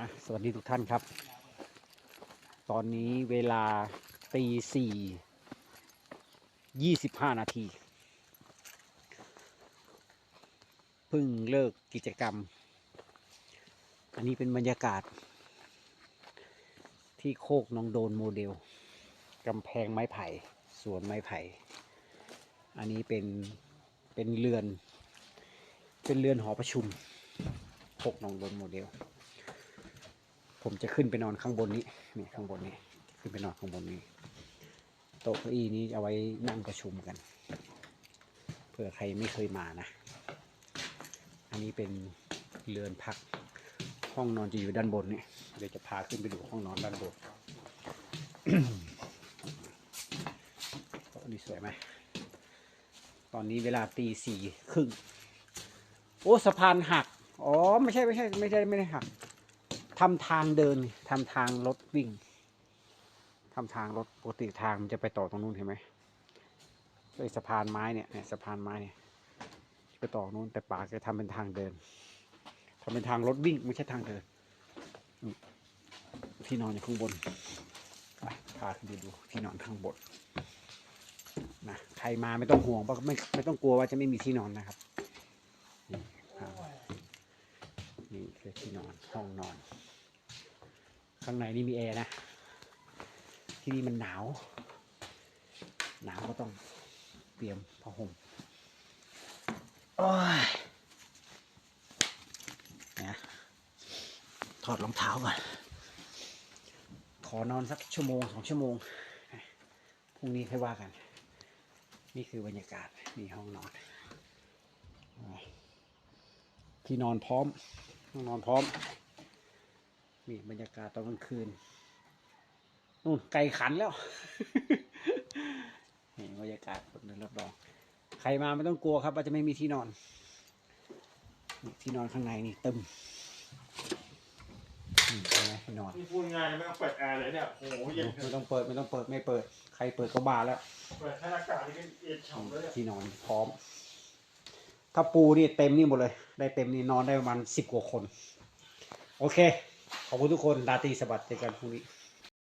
อะสวัสดีทุกท่านครับ ตอนนี้เวลาตีสี่ยี่สิบห้านาทีเพิ่งเลิกกิจกรรม อันนี้เป็นบรรยากาศ ที่โคกน้องโดนโมเดลกำแพงไม้ไผ่สวนไม้ไผ่ อันนี้เป็นเป็นเรือน เป็นเรือนหอประชุมโคกน้องโดนโมเดล ผมจะขึ้นไปนอนข้างบนนี้นี่ข้างบนนี้ขึ้นไปนอนข้างบนนี้ โต๊ะเก้าอี้นี้เอาไว้นั่งประชุมกันเผื่อใครไม่เคยมานะ อันนี้เป็นเรือนพัก ห้องนอนจะอยู่ด้านบนนี่เดี๋ยวจะพาขึ้นไปดูห้องนอนด้านบนโต๊ะนี้สวยไหมตอนนี้เวลาตีสี่ครึ่งโอ้สะพานหัก อ๋อ ไม่ใช่ไม่ใช่ไม่ใช่ไม่ได้หัก ทำทางเดินทำทางรถวิ่งทำทางรถปกติทางมันจะไปต่อตรงนู้นเห็นไหมไอ้สะพานไม้เนี่ยเนี่ยสะพานไม้เนี่ยไปต่อนู้นแต่ป่าจะทำเป็นทางเดินทำเป็นทางรถวิ่งไม่ใช่ทางเดินที่นอนอยู่ข้างบนพาขึ้นไปดูที่นอนข้างบนนะใครมาไม่ต้องห่วงเพราะไม่ไม่ต้องกลัวว่าจะไม่มีที่นอนนะครับนี่ครับนี่คือที่นอนห้องนอน ข้างในนี่มีแอร์นะ ที่นี่มันหนาว หนาวก็ต้องเตรียมผ้าห่มโอ้ยนะถอดรองเท้าก่อน ขอนอนสักชั่วโมงสองชั่วโมง พรุ่งนี้ค่อยว่ากัน นี่คือบรรยากาศนี่ห้องนอน ที่นอนพร้อมห้องนอนพร้อม นี่บรรยากาศตอนกลางคืนนู่นไก่ขันแล้วนี่บรรยากาศคนเดินรอบดอง ใครมาไม่ต้องกลัวครับว่าจะไม่มีที่นอนนี่ที่นอนข้างในนี่ตึมนี่เป็นไงที่นอนนี่พูดง่ายนะไม่ต้องเปิดแอร์เลยเนี่ยโอ้โหเย็นไม่ต้องเปิดไม่ต้องเปิดไม่เปิด ใครเปิดก็บาแล้ว เปิดให้อากาศนี่ก็เย็นฉ่ำเลยเนี่ยที่นอนพร้อม ถ้าปูนี่เต็มนี่หมดเลย ได้เต็มนี่นอนได้ประมาณสิบกว่าคน โอเค ขอบคุณทุกคนราตรีสวัสดิ์เจอกันพรุ่งนี้